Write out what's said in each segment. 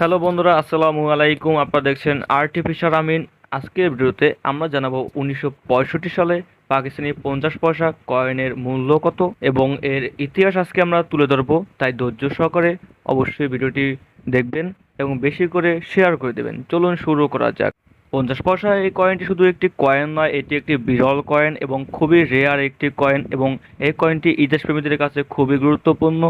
Hello বন্ধুরা, আসসালামু আলাইকুম। আপনারা দেখছেন আর্টিফিশিয়াল আমিন আজকের ভিডিওতে আমরা জানাব উনিশশো পঁয়ষট্টি সালে পাকিস্তানি পঞ্চাশ পয়সা কয়েনের মূল্য কত এবং এর ইতিহাস আজকে আমরা তুলে ধরবো। তাই ধৈর্য সহকারে অবশ্যই ভিডিওটি দেখবেন এবং বেশি করে শেয়ার করে দেবেন। চলুন শুরু করা যাক। পঞ্চাশ পয়সা এই কয়েনটি শুধু একটি কয়েন নয়, এটি একটি বিরল কয়েন এবং খুবই রেয়ার একটি কয়েন এবং এই কয়েনটি ইতিহাস প্রেমীদের কাছে খুবই গুরুত্বপূর্ণ।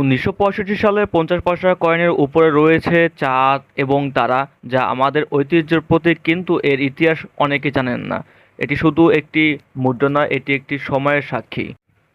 উনিশশো পঁয়ষট্টি সালে পঞ্চাশ পয়সা কয়েনের উপরে রয়েছে চাঁদ এবং তারা, যা আমাদের ঐতিহ্যের প্রতীক, কিন্তু এর ইতিহাস অনেকে জানেন না। এটি শুধু একটি মুদ্রা নয়, এটি একটি সময়ের সাক্ষী।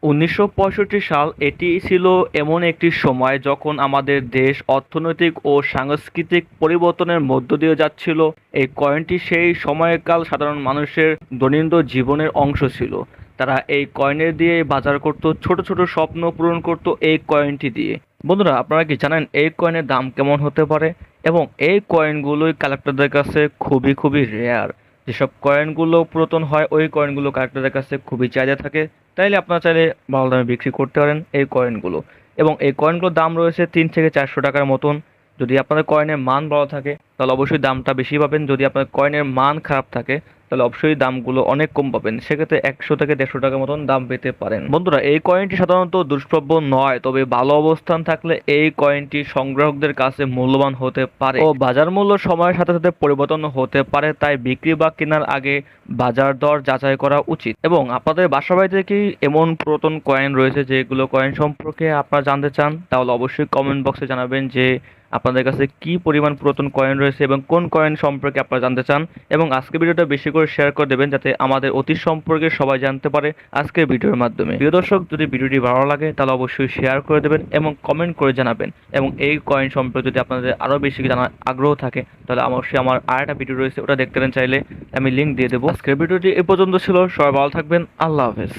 উনিশশো পঁয়ষট্টি সাল এটি ছিল এমন একটি সময় যখন আমাদের দেশ অর্থনৈতিক ও সাংস্কৃতিক পরিবর্তনের মধ্য দিয়ে যাচ্ছিল। এই কয়েনটি সেই সময়কাল সাধারণ মানুষের দৈনন্দিন জীবনের অংশ ছিল। তারা এই কয়েনের দিয়ে বাজার করত, ছোট ছোট স্বপ্ন পূরণ করত এই কয়েনটি দিয়ে। বন্ধুরা, আপনারা কি জানেন এই কয়েনের দাম কেমন হতে পারে? এবং এই কয়েনগুলোই কালেক্টরদের কাছে খুবই খুবই রেয়ার যেসব কয়েনগুলো পুরাতন হয়, ওই কয়েনগুলো কালেক্টরদের কাছে খুবই চাহিদা থাকে। তাইলে আপনারা চাইলে ভালো দামে বিক্রি করতে পারেন এই কয়েনগুলো এবং এই কয়েনগুলোর দাম রয়েছে তিন থেকে চারশো টাকার মতন। যদি আপনাদের কয়েনের মান ভালো থাকে, তাহলে অবশ্যই দামটা বেশি পাবেন। যদি আপনার কয়েনের মান খারাপ থাকে তাহলে অবশ্যই দামগুলো অনেক কম পাবেন। সেক্ষেত্রে একশো থেকে দেড়শো টাকা মতন দাম পেতে পারেন। বন্ধুরা, এই কয়েনটি সাধারণত দুষ্প্রাপ্য নয়, তবে ভালো অবস্থান থাকলে এই কয়েনটি সংগ্রাহকদের কাছে মূল্যবান হতে পারে। ও বাজার মূল্য সময়ের সাথে সাথে পরিবর্তন হতে পারে, তাই বিক্রি বা কেনার আগে বাজার দর যাচাই করা উচিত। এবং আপনাদের বাসা বাড়িতে কি এমন পুরাতন কয়েন রয়েছে যেগুলো কয়েন সম্পর্কে আপনারা জানতে চান? তাহলে অবশ্যই কমেন্ট বক্সে জানাবেন যে আপনাদের কাছে কি পরিমাণ পুরাতন কয়েন রয়েছে এবং কোন কয়েন সম্পর্কে আপনারা জানতে চান এবং আজকের ভিডিওটা বেশি করে শেয়ার করে দেবেন যাতে আমাদের অতীত সম্পর্কে সবাই জানতে পারে আজকের ভিডিওর মাধ্যমে। প্রিয় দর্শক, যদি ভিডিওটি ভালো লাগে, তাহলে অবশ্যই শেয়ার করে দেবেন এবং কমেন্ট করে জানাবেন। এবং এই কয়েন সম্পর্কে যদি আপনাদের আরও বেশি জানার আগ্রহ থাকে, তাহলে অবশ্যই আমার আর একটা ভিডিও রয়েছে, ওটা দেখতে চাইলে আমি লিঙ্ক দিয়ে দেবো। আজকের ভিডিওটি এ পর্যন্ত ছিল, সবাই ভালো থাকবেন, আল্লাহ হাফেজ।